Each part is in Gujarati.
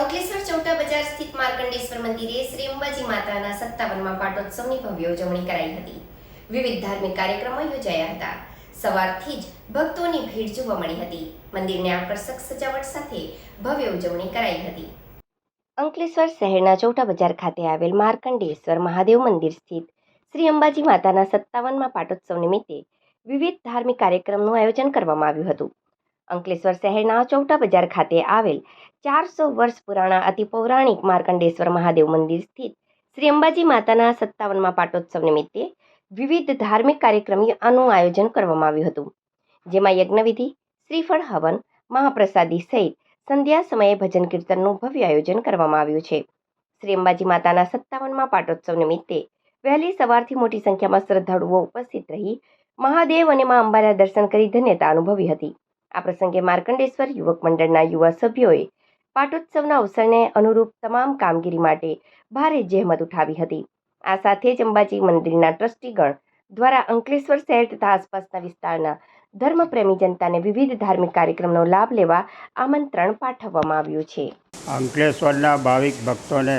અંકલેશ્વર ચૌટા બજાર સ્થિત માર્કંડેશ્વર મંદિરે શ્રી અંબાજી માતાના સત્તાવનમાં પાટોત્સવની ભવ્ય ઉજવણી કરાઈ હતી. વિવિધ ધાર્મિક કાર્યક્રમો યોજાયા હતા. સવારથી જ ભક્તોની ભીડ જોવા મળી હતી. મંદિરને આકર્ષક સજાવટ સાથે ભવ્ય ઉજવણી કરાઈ હતી. અંકલેશ્વર શહેરના ચૌટા બજાર ખાતે આવેલ માર્કંડેશ્વર મહાદેવ મંદિર સ્થિત શ્રી અંબાજી માતાના સત્તાવનમાં પાટોત્સવ નિમિત્તે વિવિધ ધાર્મિક કાર્યક્રમનું આયોજન કરવામાં આવ્યું હતું. અંકલેશ્વર શહેરના ચૌટા બજાર ખાતે આવેલ ચારસો વર્ષ પુરાણા અતિ પૌરાણિક માર્કંડેશ્વર મહાદેવ મંદિર સ્થિત શ્રી અંબાજી માતાના સત્તાવનમાં પાટોત્સવ નિમિત્તે વિવિધ ધાર્મિક કાર્યક્રમોનું આયોજન કરવામાં આવ્યું હતું. જેમાં યજ્ઞવિધિ, શ્રીફળ હવન, મહાપ્રસાદી સહિત સંધ્યા સમયે ભજન કીર્તનનું ભવ્ય આયોજન કરવામાં આવ્યું છે. શ્રી અંબાજી માતાના સત્તાવનમાં પાટોત્સવ નિમિત્તે વહેલી સવારથી મોટી સંખ્યામાં શ્રદ્ધાળુઓ ઉપસ્થિત રહી મહાદેવ અને મા અંબાના દર્શન કરી ધન્યતા અનુભવી હતી. આ પ્રસંગે માર્કંડેશ્વર યુવક મંડળના યુવા સભ્યોએ પાટોત્સવના અવસરને અનુરૂપ તમામ કામગીરી માટે ભારે જહેમત ઉઠાવી હતી. આ સાથે જ અંબાજી મંદિરના ટ્રસ્ટીગણ દ્વારા અંકલેશ્વર શહેર તથા આસપાસના વિસ્તારના ધર્મપ્રેમી જનતાને વિવિધ ધાર્મિક કાર્યક્રમનો લાભ લેવા આમંત્રણ પાઠવવામાં આવ્યું છે. અંકલેશ્વરના ભાવિક ભક્તોને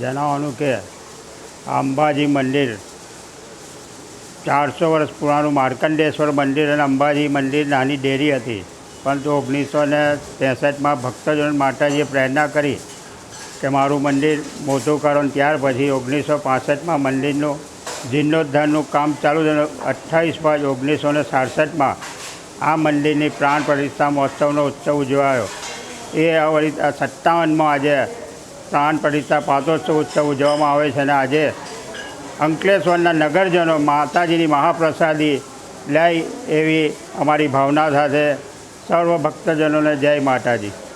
જણાવવાનું કે અંબાજી મંદિર ચારસો વર્ષ પુરાણું માર્કંડેશ્વર મંદિર અને અંબાજી મંદિર નાની ડેરી હતી. પરંતુ ઓગણીસો ને ત્રેસઠમાં ભક્તજનો માતાજીએ પ્રેરણા કરી કે મારું મંદિર મોટું કરો ત્યાર પછી ઓગણીસો પાસઠમાં મંદિરનું જીર્ણોદ્ધારનું કામ ચાલુ થયું. અઠ્ઠાવીસ પાંચ ઓગણીસો ને સાડસઠમાં આ મંદિરની પ્રાણ પ્રતિષ્ઠા મહોત્સવનો ઉત્સવ ઉજવાયો. એ વળી સત્તાવનમાં આજે પ્રાણ પ્રતિષ્ઠા પાતોત્સવ ઉત્સવ ઉજવવામાં આવે છે અને આજે અંકલેશ્વરના નગરજનો માતાજીની મહાપ્રસાદી લઈ એવી અમારી ભાવના સાથે સર્વ ભક્તજનોને જય માતાજી.